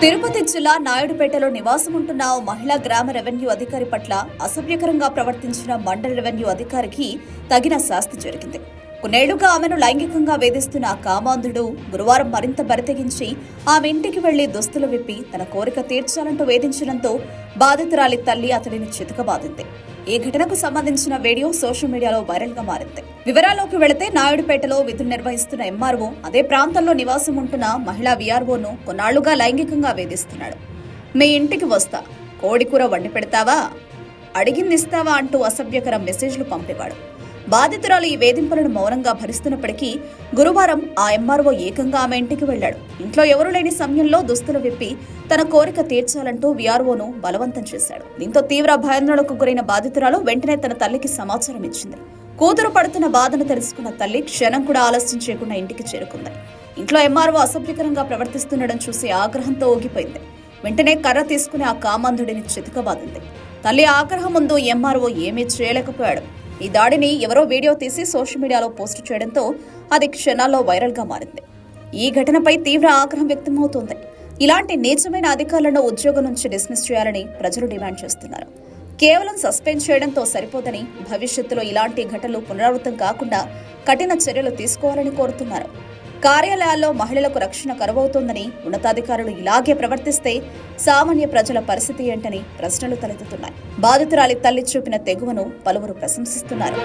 తిరుపతి జిల్లా నాయుడుపేటలో నివాసం ఉంటున్న ఓ మహిళా గ్రామ రెవెన్యూ అధికారి పట్ల అసభ్యకరంగా ప్రవర్తించిన మండల రెవెన్యూ అధికారికి తగిన శాస్తి జరిగింది. కొన్నేళ్ళుగా ఆమెను లైంగికంగా వేధిస్తున్న కామాంధుడు గురువారం మరింత బరితెగించి ఆమె ఇంటికి వెళ్ళి దుస్తులు విప్పి తన కోరిక తీర్చాలంటూ వేధించడంతో బాధితురాలి తల్లి అతడిని చితకబాదింది. ఈ ఘటనకు సంబంధించిన వీడియో సోషల్ మీడియాలో వైరల్గా మారింది. వివరాల్లోకి వెళితే నాయుడుపేటలో విధులు నిర్వహిస్తున్న ఎంఆర్ఓ అదే ప్రాంతంలో నివాసం ఉంటున్న మహిళా విఆర్ఓను కొన్నాళ్ళుగా లైంగికంగా వేధిస్తున్నాడు. మీ ఇంటికి వస్తా. కోడికూర వండి పెడతావా? అడిగింది ఇస్తావా అంటూ అసభ్యకర మెసేజ్లు పంపేవాడు. బాధితురాలు ఈ వేధింపులను మౌనంగా భరిస్తున్నప్పటికీ గురువారం ఆ ఎంఆర్ఓ ఏకంగా ఆమె ఇంటికి వెళ్ళాడు ఇంట్లో ఎవరూ లేని సమయంలో దుస్తులు విప్పి తన కోరిక తీర్చాలంటూ విఆర్ఓను బలవంతం చేశాడు. దీంతో తీవ్ర భయాందోళనకు గురైన బాధితురాలు వెంటనే తన తల్లికి సమాచారం ఇచ్చింది. కూతురు పడుతున్న బాధను తెలుసుకున్న తల్లి క్షణం కూడా ఆలస్యం చేయకుండా ఇంటికి చేరుకుంది. ఇంట్లో ఎంఆర్ఓ అసభ్యకరంగా ప్రవర్తిస్తుండడం చూసి ఆగ్రహంతో ఊగిపోయింది. వెంటనే కర్ర తీసుకుని ఆ కామంధుడిని చితకబాదింది. తల్లి ఆగ్రహం ముందు ఎంఆర్ఓ ఏమీ చేయలేకపోయాడు. ఈ దాడిని ఎవరో వీడియో తీసి సోషల్ మీడియాలో పోస్ట్ చేయడంతో అది క్షణాల్లో వైరల్గా మారింది. ఈ ఘటనపై తీవ్ర ఆగ్రహం వ్యక్తమవుతోంది. ఇలాంటి నీచమైన అధికారులను ఉద్యోగం నుంచి డిస్మిస్ చేయాలని ప్రజలు డిమాండ్ చేస్తున్నారు. కేవలం సస్పెండ్ చేయడంతో సరిపోదని భవిష్యత్తులో ఇలాంటి ఘటనలు పునరావృతం కాకుండా కఠిన చర్యలు తీసుకోవాలని కోరుతున్నారు. కార్యాలయాల్లో మహిళలకు రక్షణ కరువవుతోందని ఉన్నతాధికారులు ఇలాగే ప్రవర్తిస్తే సామాన్య ప్రజల పరిస్థితి ఏంటని ప్రశ్నలు తలెత్తుతున్నాయి. బాధితురాలి తల్లి చూపిన తెగువను పలువురు ప్రశంసిస్తున్నారు.